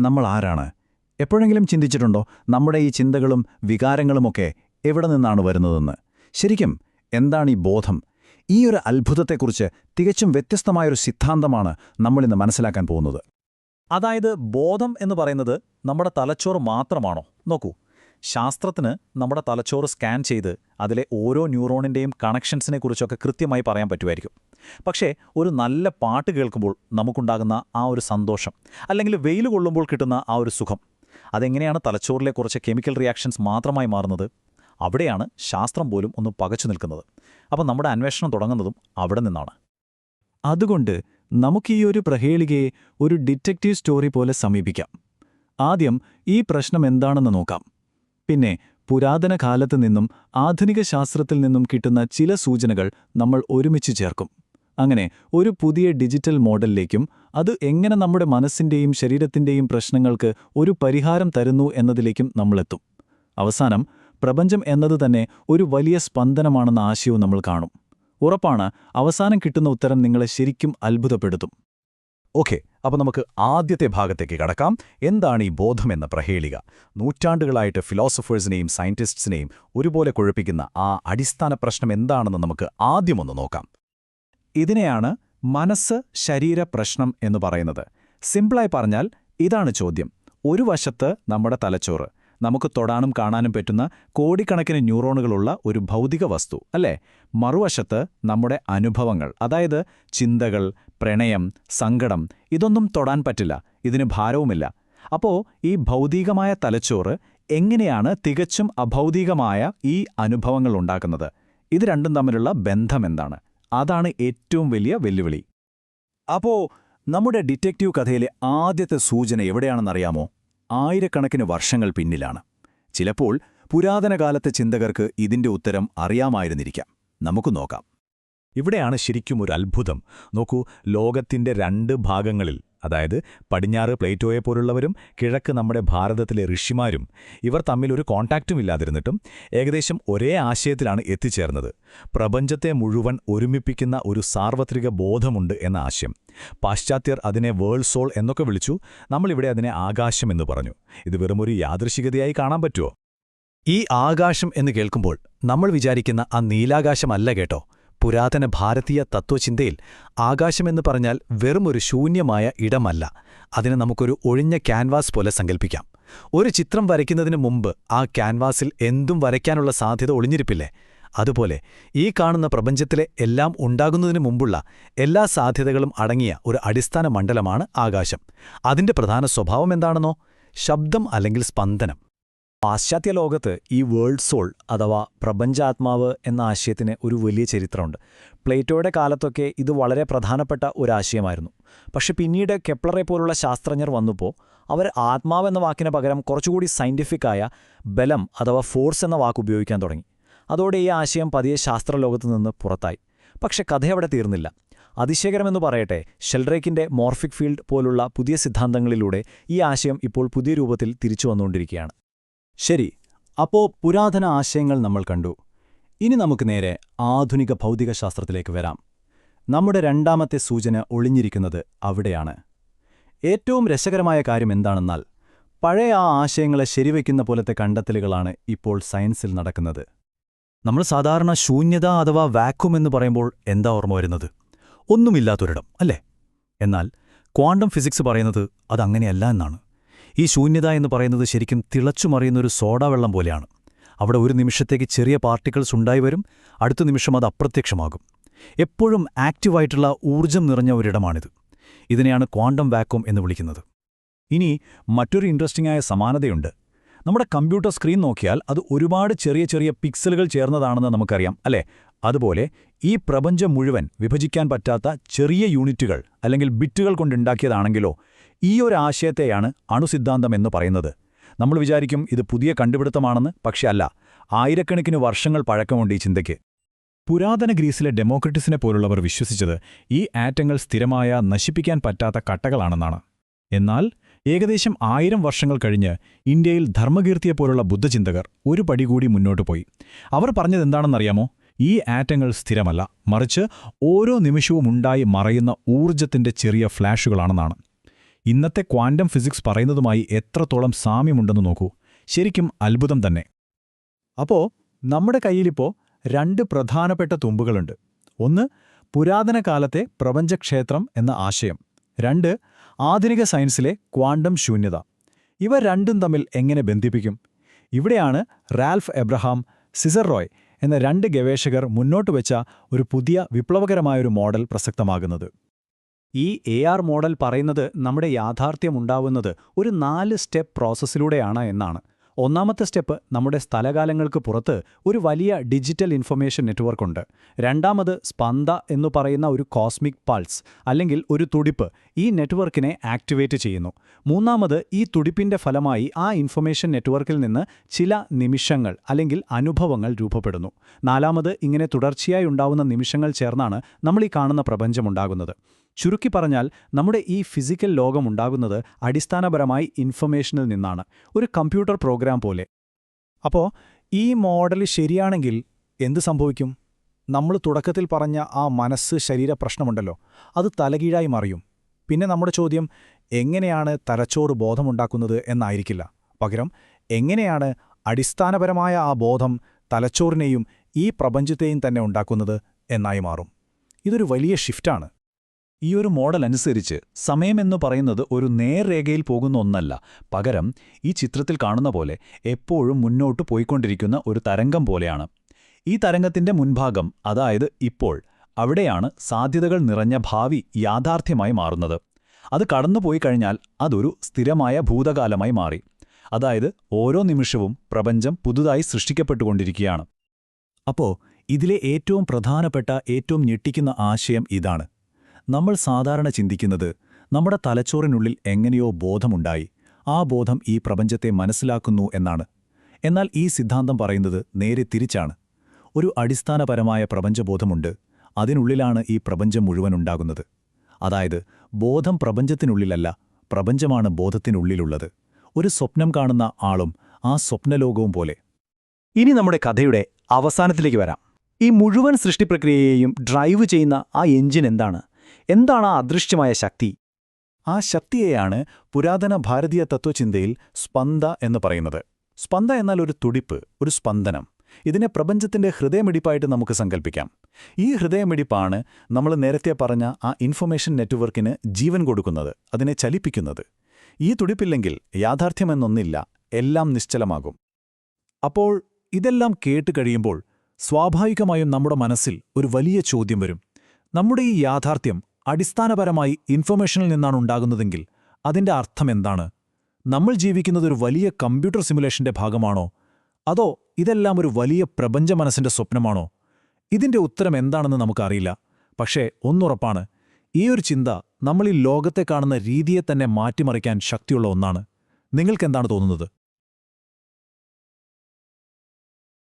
നമ്മൾ ആരാണ് എപ്പോഴെങ്കിലും ചിന്തിച്ചിട്ടുണ്ടോ? നമ്മുടെ ഈ ചിന്തകളും വികാരങ്ങളുമൊക്കെ എവിടെ നിന്നാണ് വരുന്നതെന്ന്? ശരിക്കും എന്താണ് ഈ ബോധം? ഈ ഒരു അത്ഭുതത്തെക്കുറിച്ച് തികച്ചും വ്യത്യസ്തമായൊരു സിദ്ധാന്തമാണ് നമ്മളിന്ന് മനസ്സിലാക്കാൻ പോകുന്നത്. അതായത് ബോധം എന്ന് പറയുന്നത് നമ്മുടെ തലച്ചോറ് മാത്രമാണോ? നോക്കൂ. ശാസ്ത്രത്തിന് നമ്മുടെ തലച്ചോറ് സ്കാൻ ചെയ്ത് അതിലെ ഓരോ ന്യൂറോണിന്റെയും കണക്ഷൻസിനെക്കുറിച്ചൊക്കെ കൃത്യമായി പറയാൻ പറ്റുമായിരിക്കും. പക്ഷേ ഒരു നല്ല പാട്ട് കേൾക്കുമ്പോൾ നമുക്കുണ്ടാകുന്ന ആ ഒരു സന്തോഷം അല്ലെങ്കിൽ വെയിൽ കൊള്ളുമ്പോൾ കിട്ടുന്ന ആ ഒരു സുഖം അതെങ്ങനെയാണ് തലച്ചോറിലെ കുറച്ച് കെമിക്കൽ റിയാക്ഷൻസ് മാത്രമായി മാറുന്നത്? അവിടെയാണ് ശാസ്ത്രം പോലും ഒന്ന് പകച്ചു നിൽക്കുന്നത്. അപ്പം നമ്മുടെ അന്വേഷണം തുടങ്ങുന്നതും അവിടെ നിന്നാണ്. അതുകൊണ്ട് നമുക്ക് ഈ ഒരു പ്രഹേളികയെ ഒരു ഡിറ്റക്റ്റീവ് സ്റ്റോറി പോലെ സമീപിക്കാം. ആദ്യം ഈ പ്രശ്നം എന്താണെന്ന് നോക്കാം. പിന്നെ പുരാതന കാലത്ത് നിന്നും ആധുനിക ശാസ്ത്രത്തിൽ നിന്നും കിട്ടുന്ന ചില സൂചനകൾ നമ്മൾ ഒരുമിച്ച് ചേർക്കും. അങ്ങനെ ഒരു പുതിയ ഡിജിറ്റൽ മോഡലിലേക്കും അത് എങ്ങനെ നമ്മുടെ മനസ്സിന്റെയും ശരീരത്തിന്റെയും പ്രശ്നങ്ങൾക്ക് ഒരു പരിഹാരം തരുന്നു എന്നതിലേക്കും നമ്മളെത്തും. അവസാനം പ്രപഞ്ചം എന്നത് തന്നെ ഒരു വലിയ സ്പന്ദനമാണെന്ന ആശയവും നമ്മൾ കാണും. ഉറപ്പാണ് അവസാനം കിട്ടുന്ന ഉത്തരം നിങ്ങളെ ശരിക്കും അത്ഭുതപ്പെടുത്തും. ഓക്കെ അപ്പോൾ നമുക്ക് ആദ്യത്തെ ഭാഗത്തേക്ക് കടക്കാം. എന്താണ് ഈ ബോധമെന്ന പ്രഹേളിക? നൂറ്റാണ്ടുകളായിട്ട് ഫിലോസഫേഴ്സിനെയും സയന്റിസ്റ്റ്സിനെയും ഒരുപോലെ കുഴപ്പിക്കുന്ന ആ അടിസ്ഥാന പ്രശ്നം എന്താണെന്ന് നമുക്ക് ആദ്യമൊന്ന് നോക്കാം. ഇതിനെയാണ് മനസ്സ് ശരീര പ്രശ്നം എന്ന് പറയുന്നത്. സിമ്പിളായി പറഞ്ഞാൽ ഇതാണ് ചോദ്യം. ഒരു വശത്ത് നമ്മുടെ തലച്ചോറ് നമുക്ക് തൊടാനും കാണാനും പറ്റുന്ന കോടിക്കണക്കിന് ന്യൂറോണുകളുള്ള ഒരു ഭൗതിക വസ്തു അല്ലേ? മറുവശത്ത് നമ്മുടെ അനുഭവങ്ങൾ അതായത് ചിന്തകൾ പ്രണയം സങ്കടം ഇതൊന്നും തൊടാൻ പറ്റില്ല ഇതിന് ഭാരവുമില്ല. അപ്പോ ഈ ഭൗതികമായ തലച്ചോറ് എങ്ങനെയാണ് തികച്ചും അഭൗതികമായ ഈ അനുഭവങ്ങൾ ഉണ്ടാക്കുന്നത്? ഇത് രണ്ടും തമ്മിലുള്ള ബന്ധമെന്താണ് അതാണ് ഏറ്റവും വലിയ വെല്ലുവിളി. അപ്പോ നമ്മുടെ ഡിറ്റക്റ്റീവ് കഥയിലെ ആദ്യത്തെ സൂചന എവിടെയാണെന്നറിയാമോ? ആയിരക്കണക്കിന് വർഷങ്ങൾ പിന്നിലാണ്. ചിലപ്പോൾ പുരാതന കാലത്തെ ചിന്തകർക്ക് ഇതിന്റെ ഉത്തരം അറിയാമായിരുന്നിരിക്കാം. നമുക്ക് നോക്കാം. ഇവിടെയാണ് ശരിക്കും ഒരു അത്ഭുതം. നോക്കൂ ലോകത്തിന്റെ രണ്ട് ഭാഗങ്ങളിൽ അതായത് പടിഞ്ഞാറ് പ്ലേറ്റോയെ പ്ലേറ്റോയെപ്പോലുള്ളവരും കിഴക്ക് നമ്മുടെ ഭാരതത്തിലെ ഋഷിമാരും ഇവർ തമ്മിൽ ഒരു കോൺടാക്റ്റും ഇല്ലാതിരുന്നിട്ടും ഏകദേശം ഒരേ ആശയത്തിലാണ് എത്തിച്ചേർന്നത്. പ്രപഞ്ചത്തെ മുഴുവൻ ഒരുമിപ്പിക്കുന്ന ഒരു സാർവത്രിക ബോധമുണ്ട് എന്ന ആശയം. പാശ്ചാത്യർ അതിനെ വേൾഡ് സോൾ എന്നൊക്കെ വിളിച്ചു. നമ്മളിവിടെ അതിനെ ആകാശം എന്ന് പറഞ്ഞു. ഇത് വെറുമൊരു യാദൃശികതയായി കാണാൻ പറ്റുമോ ഈ ആകാശം എന്ന് കേൾക്കുമ്പോൾ നമ്മൾ വിചാരിക്കുന്ന ആ നീലാകാശമല്ല കേട്ടോ. പുരാതന ഭാരതീയ തത്വചിന്തയിൽ ആകാശമെന്ന് പറഞ്ഞാൽ വെറുമൊരു ശൂന്യമായ ഇടമല്ല. അതിനെ നമുക്കൊരു ഒഴിഞ്ഞ ക്യാൻവാസ് പോലെ സങ്കല്പിക്കാം ഒരു ചിത്രം വരയ്ക്കുന്നതിന് മുമ്പ് ആ ക്യാൻവാസിൽ എന്തും വരയ്ക്കാനുള്ള സാധ്യത ഒളിഞ്ഞിരിപ്പില്ലേ? അതുപോലെ ഈ കാണുന്ന പ്രപഞ്ചത്തിലെ എല്ലാം ഉണ്ടാകുന്നതിനു മുമ്പുള്ള എല്ലാ സാധ്യതകളും അടങ്ങിയ ഒരു അടിസ്ഥാന മണ്ഡലമാണ് ആകാശം. അതിന്റെ പ്രധാന സ്വഭാവം എന്താണെന്നോ? ശബ്ദം അല്ലെങ്കിൽ സ്പന്ദനം. പാശ്ചാത്യ ലോകത്ത് ഈ വേൾഡ് സോൾ അഥവാ പ്രപഞ്ചാത്മാവ് എന്ന ആശയത്തിന് ഒരു വലിയ ചരിത്രമുണ്ട്. പ്ലേറ്റോയുടെ കാലത്തൊക്കെ ഇത് വളരെ പ്രധാനപ്പെട്ട ഒരാശയമായിരുന്നു പക്ഷെ പിന്നീട് കെപ്ലറെ പോലുള്ള ശാസ്ത്രജ്ഞർ വന്നപ്പോൾ അവർ ആത്മാവ് എന്ന വാക്കിന് പകരം കുറച്ചുകൂടി സയന്റിഫിക്കായ ബലം അഥവാ ഫോഴ്സ് എന്ന വാക്ക് ഉപയോഗിക്കാൻ തുടങ്ങി. അതോടെ ഈ ആശയം പതിയെ ശാസ്ത്രലോകത്തു നിന്ന് പുറത്തായി. പക്ഷെ കഥയവിടെ തീർന്നില്ല. അതിശയകരമെന്ന് പറയട്ടെ ഷെൽറേക്കിന്റെ മോർഫിക് ഫീൽഡ് പോലുള്ള പുതിയ സിദ്ധാന്തങ്ങളിലൂടെ ഈ ആശയം ഇപ്പോൾ പുതിയ രൂപത്തിൽ തിരിച്ചു വന്നുകൊണ്ടിരിക്കുകയാണ്. ശരി അപ്പോ പുരാതന ആശയങ്ങൾ നമ്മൾ കണ്ടു. ഇനി നമുക്ക് നേരെ ആധുനിക ഭൗതികശാസ്ത്രത്തിലേക്ക് വരാം. നമ്മുടെ രണ്ടാമത്തെ സൂചന ഒളിഞ്ഞിരിക്കുന്നത് അവിടെയാണ്. ഏറ്റവും രസകരമായ കാര്യം എന്താണെന്നാൽ പഴയ ആ ആശയങ്ങളെ ശരിവയ്ക്കുന്ന പോലത്തെ കണ്ടെത്തലുകളാണ് ഇപ്പോൾ സയൻസിൽ നടക്കുന്നത്. നമ്മൾ സാധാരണ ശൂന്യത അഥവാ വാക്വം എന്ന് പറയുമ്പോൾ എന്താ ഓർമ്മ വരുന്നത്? ഒന്നുമില്ലാത്തൊരിടം അല്ലേ? എന്നാൽ ക്വാണ്ടം ഫിസിക്സ് പറയുന്നത് അതങ്ങനെയല്ല എന്നാണ്. ഈ ശൂന്യത എന്ന് പറയുന്നത് ശരിക്കും തിളച്ചുമറിയുന്നൊരു സോഡ വെള്ളം പോലെയാണ്. അവിടെ ഒരു നിമിഷത്തേക്ക് ചെറിയ പാർട്ടിക്കിൾസ് ഉണ്ടായി വരും അടുത്ത നിമിഷം അത് അപ്രത്യക്ഷമാകും. എപ്പോഴും ആക്റ്റീവായിട്ടുള്ള ഊർജം നിറഞ്ഞ ഒരിടമാണിത്. ഇതിനെയാണ് ക്വാണ്ടം വാക്വം എന്ന് വിളിക്കുന്നത്. ഇനി മറ്റൊരു ഇൻട്രസ്റ്റിംഗ് ആയ സമാനതയുണ്ട്. നമ്മുടെ കമ്പ്യൂട്ടർ സ്ക്രീൻ നോക്കിയാൽ അത് ഒരുപാട് ചെറിയ ചെറിയ പിക്സലുകൾ ചേർന്നതാണെന്ന് നമുക്കറിയാം അല്ലേ? അതുപോലെ ഈ പ്രപഞ്ചം മുഴുവൻ വിഭജിക്കാൻ പറ്റാത്ത ചെറിയ യൂണിറ്റുകൾ അല്ലെങ്കിൽ ബിറ്റുകൾ കൊണ്ടുണ്ടാക്കിയതാണെങ്കിലോ ഈ ഒരു ആശയത്തെയാണ് അണുസിദ്ധാന്തം എന്ന് പറയുന്നത്. നമ്മൾ വിചാരിക്കും ഇത് പുതിയ കണ്ടുപിടുത്തമാണെന്ന് പക്ഷെ അല്ല. ആയിരക്കണക്കിന് വർഷങ്ങൾ പഴക്കമുണ്ട് ഈ ചിന്തയ്ക്ക്. പുരാതന ഗ്രീസിലെ ഡെമോക്രറ്റിസിനെ പോലുള്ളവർ വിശ്വസിച്ചത് ഈ ആറ്റങ്ങൾ സ്ഥിരമായ നശിപ്പിക്കാൻ പറ്റാത്ത കട്ടകളാണെന്നാണ്. എന്നാൽ ഏകദേശം ആയിരം വർഷങ്ങൾ കഴിഞ്ഞ് ഇന്ത്യയിൽ ധർമ്മകീർത്തിയെപ്പോലുള്ള ബുദ്ധചിന്തകർ ഒരു പടി കൂടി മുന്നോട്ട് പോയി. അവർ പറഞ്ഞതെന്താണെന്നറിയാമോ ഈ ആറ്റങ്ങൾ സ്ഥിരമല്ല മറിച്ച് ഓരോ നിമിഷവും ഉണ്ടായി മറയുന്ന ഊർജത്തിന്റെ ചെറിയ ഫ്ലാഷുകളാണെന്നാണ്. ഇന്നത്തെ ക്വാണ്ടം ഫിസിക്സ് പറയുന്നതുമായി എത്രത്തോളം സാമ്യമുണ്ടെന്ന് നോക്കൂ. ശരിക്കും അത്ഭുതം തന്നെ. അപ്പോൾ നമ്മുടെ കയ്യിലിപ്പോ രണ്ട് പ്രധാനപ്പെട്ട തുമ്പുകളുണ്ട്. ഒന്ന് പുരാതന കാലത്തെ പ്രപഞ്ചക്ഷേത്രം എന്ന ആശയം. രണ്ട് ആധുനിക സയൻസിലെ ക്വാണ്ടം ശൂന്യത. ഇവ രണ്ടും തമ്മിൽ എങ്ങനെ ബന്ധിപ്പിക്കും? ഇവിടെയാണ് റാൽഫ് എബ്രഹാം സിസർ റോയ് എന്ന രണ്ട് ഗവേഷകർ മുന്നോട്ട് വെച്ച ഒരു പുതിയ വിപ്ലവകരമായൊരു മോഡൽ പ്രസക്തമാകുന്നത്. ഈ എ ആർ മോഡൽ പറയുന്നത് നമ്മുടെ യാഥാർത്ഥ്യമുണ്ടാവുന്നത് ഒരു നാല് സ്റ്റെപ്പ് പ്രോസസ്സിലൂടെയാണ് എന്നാണ്. ഒന്നാമത്തെ സ്റ്റെപ്പ് നമ്മുടെ സ്ഥലകാലങ്ങൾക്ക് പുറത്ത് ഒരു വലിയ ഡിജിറ്റൽ ഇൻഫർമേഷൻ നെറ്റ്വർക്ക് ഉണ്ട്. രണ്ടാമത് സ്പന്ദ എന്ന് പറയുന്ന ഒരു കോസ്മിക് പൾസ് അല്ലെങ്കിൽ ഒരു തുടിപ്പ് ഈ നെറ്റ്വർക്കിനെ ആക്ടിവേറ്റ് ചെയ്യുന്നു. മൂന്നാമത് ഈ തുടിപ്പിന്റെ ഫലമായി ആ ഇൻഫർമേഷൻ നെറ്റ്വർക്കിൽ നിന്ന് ചില നിമിഷങ്ങൾ അല്ലെങ്കിൽ അനുഭവങ്ങൾ രൂപപ്പെടുന്നു. നാലാമത് ഇങ്ങനെ തുടർച്ചയായി ഉണ്ടാവുന്ന നിമിഷങ്ങൾ ചേർന്നാണ് നമ്മൾ ഈ കാണുന്ന പ്രപഞ്ചമുണ്ടാകുന്നത് ചുരുക്കി പറഞ്ഞാൽ നമ്മുടെ ഈ ഫിസിക്കൽ ലോകമുണ്ടാകുന്നത് അടിസ്ഥാനപരമായി ഇൻഫർമേഷനിൽ നിന്നാണ്. ഒരു കമ്പ്യൂട്ടർ പ്രോഗ്രാം പോലെ. അപ്പോൾ ഈ മോഡൽ ശരിയാണെങ്കിൽ എന്ത് സംഭവിക്കും? നമ്മൾ തുടക്കത്തിൽ പറഞ്ഞ ആ മനസ്സ് ശരീര പ്രശ്നമുണ്ടല്ലോ. അത് തലകീഴായി മറിയും. പിന്നെ നമ്മുടെ ചോദ്യം എങ്ങനെയാണ് തലച്ചോറ് ബോധമുണ്ടാക്കുന്നത് എന്നായിരിക്കില്ല. പകരം എങ്ങനെയാണ് അടിസ്ഥാനപരമായ ആ ബോധം തലച്ചോറിനെയും ഈ പ്രപഞ്ചത്തെയും തന്നെ ഉണ്ടാക്കുന്നത് എന്നായി മാറും. ഇതൊരു വലിയ ഷിഫ്റ്റാണ് ഈ ഒരു മോഡൽ അനുസരിച്ച് സമയമെന്നു പറയുന്നത് ഒരു നേർരേഖയിൽ പോകുന്ന ഒന്നല്ല. പകരം ഈ ചിത്രത്തിൽ കാണുന്ന പോലെ എപ്പോഴും മുന്നോട്ട് പോയിക്കൊണ്ടിരിക്കുന്ന ഒരു തരംഗം പോലെയാണ്. ഈ തരംഗത്തിന്റെ മുൻഭാഗം അതായത് ഇപ്പോൾ അവിടെയാണ് സാധ്യതകൾ നിറഞ്ഞ ഭാവി യാഥാർത്ഥ്യമായി മാറുന്നത്. അത് കടന്നുപോയി കഴിഞ്ഞാൽ അതൊരു സ്ഥിരമായ ഭൂതകാലമായി മാറി. അതായത് ഓരോ നിമിഷവും പ്രപഞ്ചം പുതുതായി സൃഷ്ടിക്കപ്പെട്ടുകൊണ്ടിരിക്കുകയാണ്. അപ്പോ ഇതിലെ ഏറ്റവും പ്രധാനപ്പെട്ട ഏറ്റവും ഞെട്ടിക്കുന്ന ആശയം ഇതാണ്. നമ്മൾ സാധാരണ ചിന്തിക്കുന്നത് നമ്മുടെ തലച്ചോറിനുള്ളിൽ എങ്ങനെയോ ബോധമുണ്ടായി. ആ ബോധം ഈ പ്രപഞ്ചത്തെ മനസ്സിലാക്കുന്നു എന്നാണ്. എന്നാൽ ഈ സിദ്ധാന്തം പറയുന്നത് നേരെ തിരിച്ചാണ്. ഒരു അടിസ്ഥാനപരമായ പ്രപഞ്ചബോധമുണ്ട്. അതിനുള്ളിലാണ് ഈ പ്രപഞ്ചം മുഴുവൻ ഉണ്ടാകുന്നത്. അതായത് ബോധം പ്രപഞ്ചത്തിനുള്ളിലല്ല പ്രപഞ്ചമാണ് ബോധത്തിനുള്ളിലുള്ളത്. ഒരു സ്വപ്നം കാണുന്ന ആളും ആ സ്വപ്നലോകവും പോലെ. ഇനി നമ്മുടെ കഥയുടെ അവസാനത്തിലേക്ക് വരാം. ഈ മുഴുവൻ സൃഷ്ടിപ്രക്രിയയെയും ഡ്രൈവ് ചെയ്യുന്ന ആ എഞ്ചിൻ എന്താണ്? എന്താണ് ആ അദൃശ്യമായ ശക്തി? ആ ശക്തിയെയാണ് പുരാതന ഭാരതീയ തത്വചിന്തയിൽ സ്പന്ദ എന്ന് പറയുന്നത്. സ്പന്ദ എന്നാൽ ഒരു തുടിപ്പ് ഒരു സ്പന്ദനം. ഇതിനെ പ്രപഞ്ചത്തിന്റെ ഹൃദയമിടിപ്പായിട്ട് നമുക്ക് സങ്കല്പിക്കാം ഈ ഹൃദയമിടിപ്പാണ് നമ്മൾ നേരത്തെ പറഞ്ഞ ആ ഇൻഫർമേഷൻ നെറ്റ്വർക്കിന് ജീവൻ കൊടുക്കുന്നത് അതിനെ ചലിപ്പിക്കുന്നത്. ഈ തുടിപ്പില്ലെങ്കിൽ യാഥാർത്ഥ്യമെന്നൊന്നില്ല എല്ലാം നിശ്ചലമാകും. അപ്പോൾ ഇതെല്ലാം കേട്ട് കഴിയുമ്പോൾ സ്വാഭാവികമായും നമ്മുടെ മനസ്സിൽ ഒരു വലിയ ചോദ്യം വരും. നമ്മുടെ ഈ യാഥാർത്ഥ്യം അടിസ്ഥാനപരമായി ഇൻഫർമേഷനിൽ നിന്നാണ് ഉണ്ടാകുന്നതെങ്കിൽ അതിന്റെ അർത്ഥം എന്താണ്? നമ്മൾ ജീവിക്കുന്നത് ഒരു വലിയ കമ്പ്യൂട്ടർ സിമുലേഷന്റെ ഭാഗമാണോ? അതോ ഇതെല്ലാം ഒരു വലിയ പ്രപഞ്ച മനസ്സിന്റെ സ്വപ്നമാണോ? ഇതിന്റെ ഉത്തരം എന്താണെന്ന് നമുക്കറിയില്ല. പക്ഷേ ഒന്നുറപ്പാണ് ഈ ഒരു ചിന്ത നമ്മൾ ഈ ലോകത്തെ കാണുന്ന രീതിയെ തന്നെ മാറ്റിമറിക്കാൻ ശക്തിയുള്ള ഒന്നാണ്. നിങ്ങൾക്കെന്താണ് തോന്നുന്നത്?